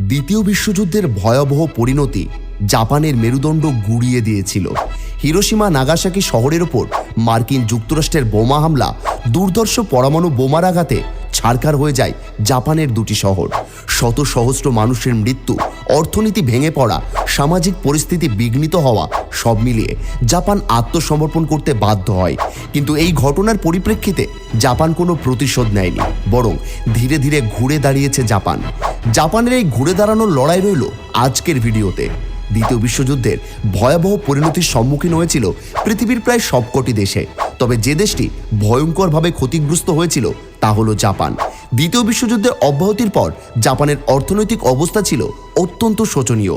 দ্বিতীয় বিশ্বযুদ্ধের ভয়াবহ পরিণতি জাপানের মেরুদণ্ড গুড়িয়ে দিয়েছিল। হিরোসীমা নাগাসাকি শহরের ওপর মার্কিন যুক্তরাষ্ট্রের বোমা হামলা, দুর্ধর্ষ পরমাণু বোমার আঘাতে ছাড়কার হয়ে যায় জাপানের দুটি শহর। শত সহস্র মানুষের মৃত্যু, অর্থনীতি ভেঙে পড়া, সামাজিক পরিস্থিতি বিঘ্নিত হওয়া, সব মিলিয়ে জাপান আত্মসমর্পণ করতে বাধ্য হয়। কিন্তু এই ঘটনার পরিপ্রেক্ষিতে জাপান কোনো প্রতিশোধ নেয়নি, বরং ধীরে ধীরে ঘুরে দাঁড়িয়েছে জাপান। জাপানের এই ঘুরে দাঁড়ানোর লড়াই রইল আজকের ভিডিওতে। দ্বিতীয় বিশ্বযুদ্ধের ভয়াবহ পরিণতির সম্মুখীন হয়েছিল পৃথিবীর প্রায় সবকটি দেশে। তবে যে দেশটি ভয়ঙ্করভাবে ক্ষতিগ্রস্ত হয়েছিল তা হলো জাপান। দ্বিতীয় বিশ্বযুদ্ধের অব্যাহতির পর জাপানের অর্থনৈতিক অবস্থা ছিল অত্যন্ত শোচনীয়।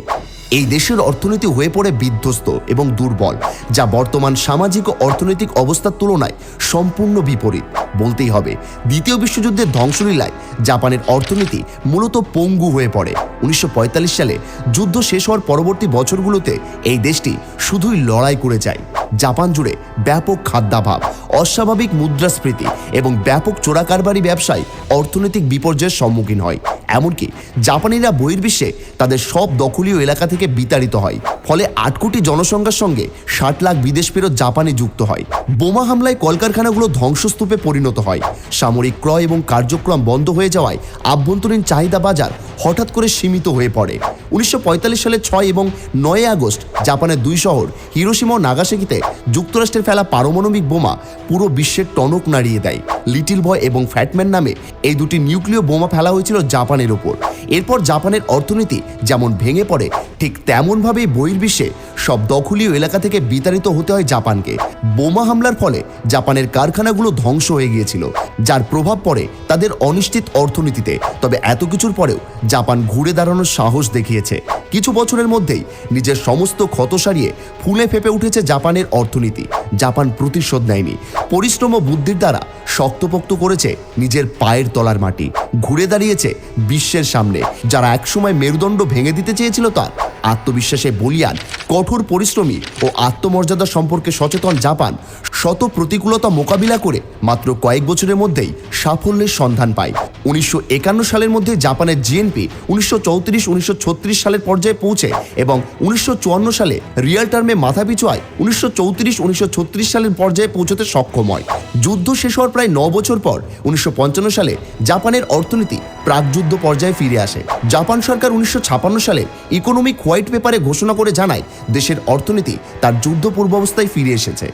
এই দেশের অর্থনীতি হয়ে পড়ে বিধ্বস্ত এবং দুর্বল, যা বর্তমান সামাজিক ও অর্থনৈতিক অবস্থার তুলনায় সম্পূর্ণ বিপরীত। বলতেই হবে, দ্বিতীয় বিশ্বযুদ্ধের ধ্বংসলীলায় জাপানের অর্থনীতি মূলত পঙ্গু হয়ে পড়ে। উনিশশো পঁয়তাল্লিশ সালে যুদ্ধ শেষ হওয়ার পরবর্তী বছরগুলোতে এই দেশটি শুধুই লড়াই করে যায়। জাপান জুড়ে ব্যাপক খাদ্যাভাব, অস্বাভাবিক মুদ্রাস্ফীতি এবং ব্যাপক চোরাকারবারি ব্যবসায় অর্থনৈতিক বিপর্যয়ের সম্মুখীন হয়। এমনকি জাপানিরা বহির্বিশ্বে তাদের সব দখলীয় এলাকা থেকে বিতাড়িত হয়। ফলে আট কোটি জনসংখ্যার সঙ্গে ষাট লাখ বিদেশ ফেরত জাপানে যুক্ত হয়। বোমা হামলায় কলকারখানাগুলো ধ্বংসস্তূপে পরিণত হয়। সামরিক ক্রয় এবং কার্যক্রম বন্ধ হয়ে যাওয়ায় আভ্যন্তরীণ চাহিদা বাজার হঠাৎ করে সীমিত হয়ে পড়ে। উনিশশো পঁয়তাল্লিশ সালে ছয় এবং নয় আগস্ট জাপানের দুই শহর হিরোসীমা ও নাগাসাকিতে যুক্তরাষ্ট্রের ফেলা পারমাণবিক বোমা পুরো বিশ্বের টনক নাড়িয়ে দেয়। লিটিল বয় এবং ফ্যাটম্যান নামে এই দুটি নিউক্লিয় বোমা ফেলা হয়েছিল জাপানের ওপর। এরপর জাপানের অর্থনীতি যেমন ভেঙে পড়ে, ঠিক তেমনভাবেই বহির্বিশ্বে সব দখলীয় এলাকা থেকে বিতাড়িত হতে হয় জাপানকে। বোমা হামলার ফলে জাপানের কারখানাগুলো ধ্বংস হয়ে গিয়েছিল, যার প্রভাব পড়ে তাদের অনিশ্চিত অর্থনীতিতে। তবে এত কিছুর পরেও জাপান ঘুরে দাঁড়ানোর সাহস দেখিয়েছে। কিছু বছরের মধ্যেই নিজের সমস্ত ক্ষত সারিয়ে ফুলে ফেপে উঠেছে জাপানের অর্থনীতি। জাপান প্রতিশোধ নেয়নি। পরিশ্রম ও বুদ্ধির দ্বারা শক্তপোক্ত করেছে নিজের পায়ের তলার মাটি। ঘুরে দাঁড়িয়েছে বিশ্বের সামনে। যারা একসময় মেরুদণ্ড ভেঙে দিতে চেয়েছিল তার আত্মবিশ্বাসে বলিয়ান, কঠোর পরিশ্রমী ও আত্মমর্যাদা সম্পর্কে সচেতন জাপান শত প্রতিকূলতা মোকাবিলা করে মাত্র কয়েক বছরের মধ্যেই সাফল্যের সন্ধান পায়। উনিশশো একান্ন সালের মধ্যে জাপানের জিএনপি উনিশশো চৌত্রিশ উনিশশো সালের পর্যায়ে পৌঁছে এবং উনিশশো চুয়ান্ন সালে রিয়াল টার্মে মাথাপিছু আয় উনিশশো চৌত্রিশ উনিশশো সালের পর্যায়ে পৌঁছতে সক্ষম হয়। যুদ্ধ শেষ হওয়ার প্রায় ন বছর পর উনিশশো পঞ্চান্ন সালে জাপানের অর্থনীতি প্রাকযুদ্ধ পর্যায়ে ফিরে আসে। জাপান সরকার উনিশশো সালে ইকোনমিক হোয়াইট পেপারে ঘোষণা করে জানায়, দেশের অর্থনীতি তার যুদ্ধ পূর্বাবস্থায় ফিরে এসেছে।